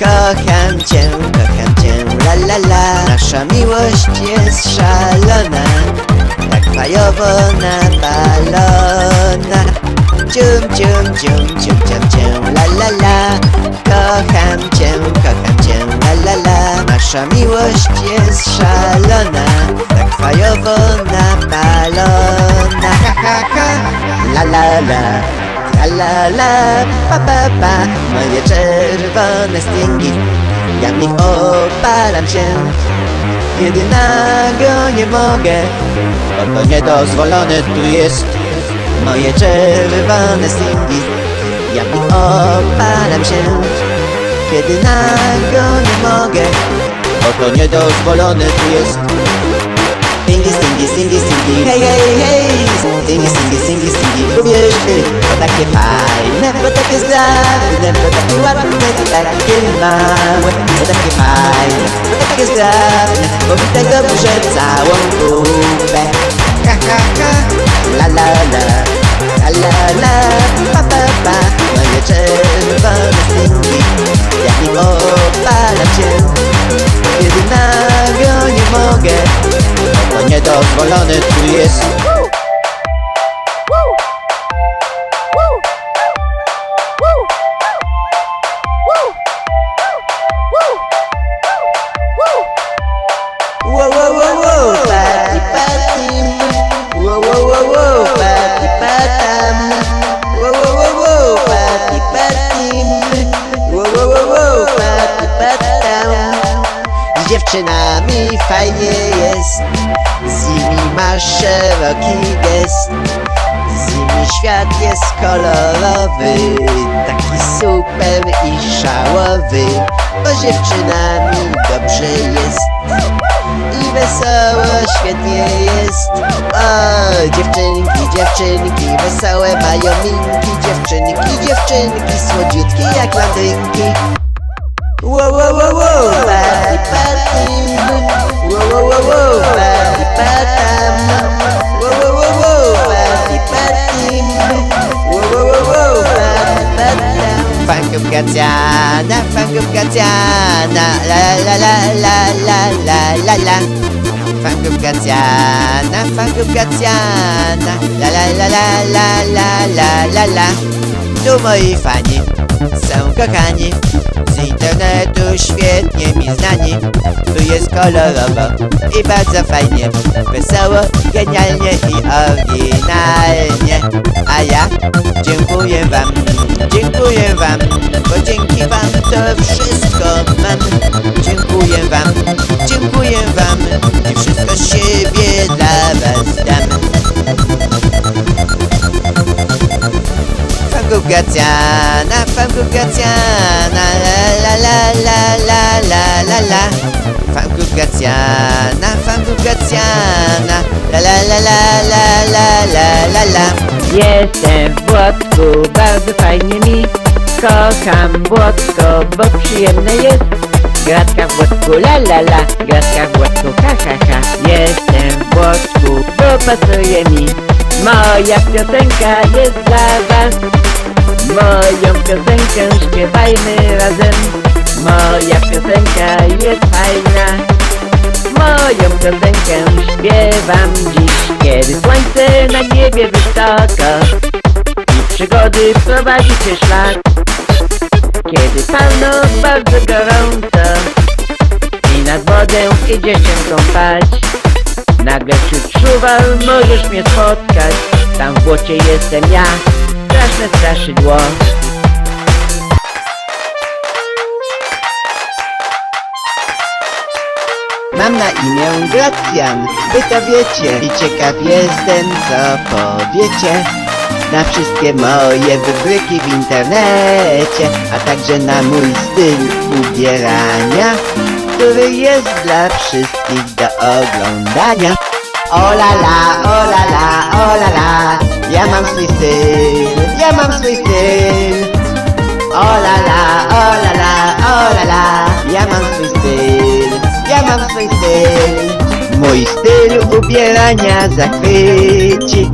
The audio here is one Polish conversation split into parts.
Kocham cię, kocham cię, la la la. Nasza miłość jest szalona Tak fajowo napalona Cium, cium, cium, cium, cium, cium, la la la. Kocham cię, kocham cię, la la la. Nasza miłość jest szalona Tak fajowo napalona Ha ha ha, la la la La la la, pa pa pa. Moje czerwone stringi. Ja w nich opalam się. Kiedy nago nie mogę Bo to niedozwolone tu jest. Moje czerwone stringi. Ja w nich opalam się. Kiedy nago nie mogę Bo to niedozwolone tu jest. Stingy, stingy, stingy, stingy Hej, hej, hej. Stingy, stingy, stingy, stingy Lubisz takie fajne Bo takie zgrabne, bo takie ładne takie małe, bo takie fajne Bo takie zgrabne Bo mi tego burzę całą kupę Ha, ha, ha La, la, la La, la, la Pa, pa, pa Moje czerwone stingi Jak nim opalam cię Kiedy nago nie mogę bo to niedozwolone tu jest wow, party, party Wow, wow, wow, wow, party, patam Z dziewczynami fajnie jest. Z nimi masz szeroki gest. Z nimi świat jest kolorowy. Taki super i szałowy Bo z dziewczynami dobrze jest i wesoło, świetnie jest. O, dziewczynki, dziewczynki, wesołe mają minki. Dziewczynki, dziewczynki, słodziutkie jak landynki Wow, wow, wow, Fanków Gacjana, fanków Gacjana La la la la la la la la Fanków Gacjana, fanków Gacjana La la la la la la la la la Tu moi fani. Są kochani Z internetu świetnie mi znani. Tu jest kolorowo i bardzo fajnie Wesoło, genialnie i oryginalnie. A ja dziękuję wam, dziękuję wam Bo dzięki wam to wszystko mam. Dziękuję wam, dziękuję wam I wszystko z siebie Gacjana, fanków Gacjana La la la la la la la la Fanków Gacjana, fanków Gacjana La la la la la la la la la Jestem w Błocku, bardzo fajnie mi Kocham Błocko, bo przyjemne jest Gratka w Błocku, la la la Gratka w Błocku, ha ha ha Jestem w Błocku, bo pasuje mi Moja piosenka jest dla was Moją piosenkę śpiewajmy razem. Moja piosenka jest fajna. Moją piosenkę śpiewam dziś Kiedy słońce na niebie wysoko I przygody prowadzi cię szlak. Kiedy palno bardzo gorąco I nad wodę idzie się kąpać Nagle wśród szuwal możesz mnie spotkać. Tam w błocie jestem ja Straszne straszydło Mam na imię Gracjan, wy to wiecie. I ciekaw jestem co powiecie Na wszystkie moje wybryki w internecie A także na mój styl ubierania Który jest dla wszystkich do oglądania O la la, o la la, o la. Ja mam swój styl, ja mam swój styl. O la la, o la la, o la. La Ja mam swój styl, ja mam swój styl. Mój styl ubierania zachwyci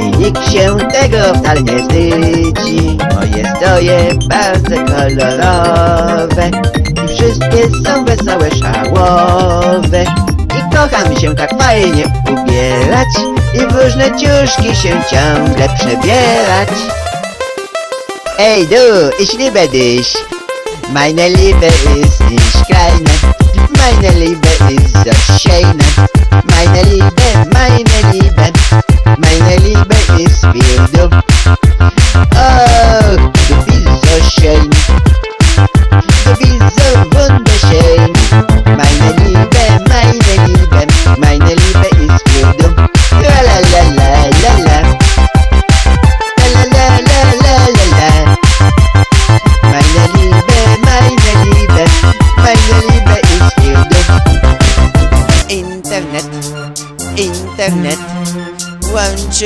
I Nikt się tego wcale nie wstydzi. Moje stroje bardzo kolorowe I wszystkie są wesołe, szałowe I kocham się tak fajnie ubierać I w różne ciuszki się ciągle przebierać. Ej du, ich liebe dich Meine Liebe ist nicht kleine Meine Liebe ist so schöne Meine Liebe, meine Liebe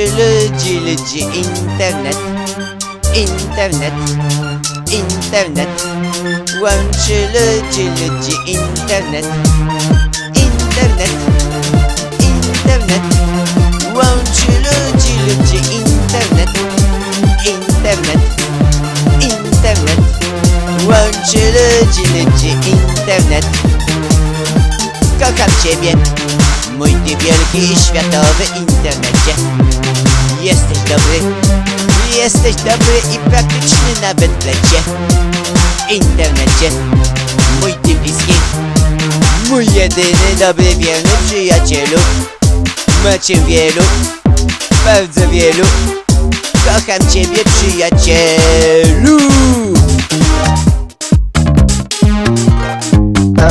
ludzi, ludzi internet. Internet, internet. Łączy ludzi, ludzi internet. Internet, internet. Łączy ludzi, ludzi internet. Internet, internet. Łączy ludzi, ludzi internet. Kocham Ciebie Mój Ty wielki światowy internecie Jesteś dobry. Jesteś dobry i praktyczny nawet w lecie. Internecie. Mój Ty bliski. Mój jedyny dobry wierny przyjacielu. Macie wielu. Bardzo wielu. Kocham Ciebie przyjacielu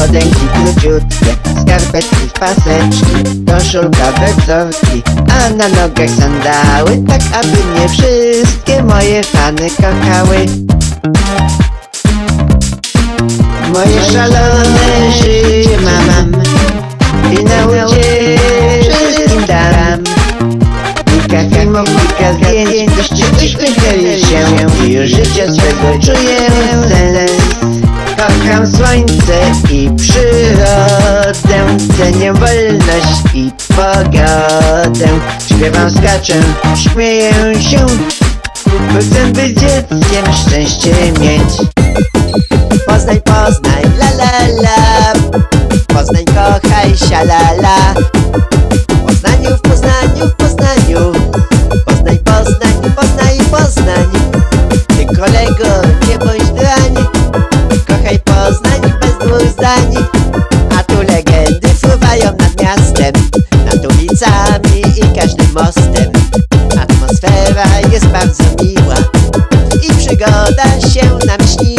Spodenki króciutkie, skarpetki paseczki, koszulka weksorki, a na nogach sandały, tak aby nie wszystkie moje fany kochały. Moje szalone życie mam pogodę Śpiewam, skaczę, śmieję się. Bo chcę być dzieckiem, szczęście mieć. Poznań, Poznań, la la la. Poznań, kochaj, sialala Jest bardzo miła I przygoda się nam śniła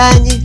Ty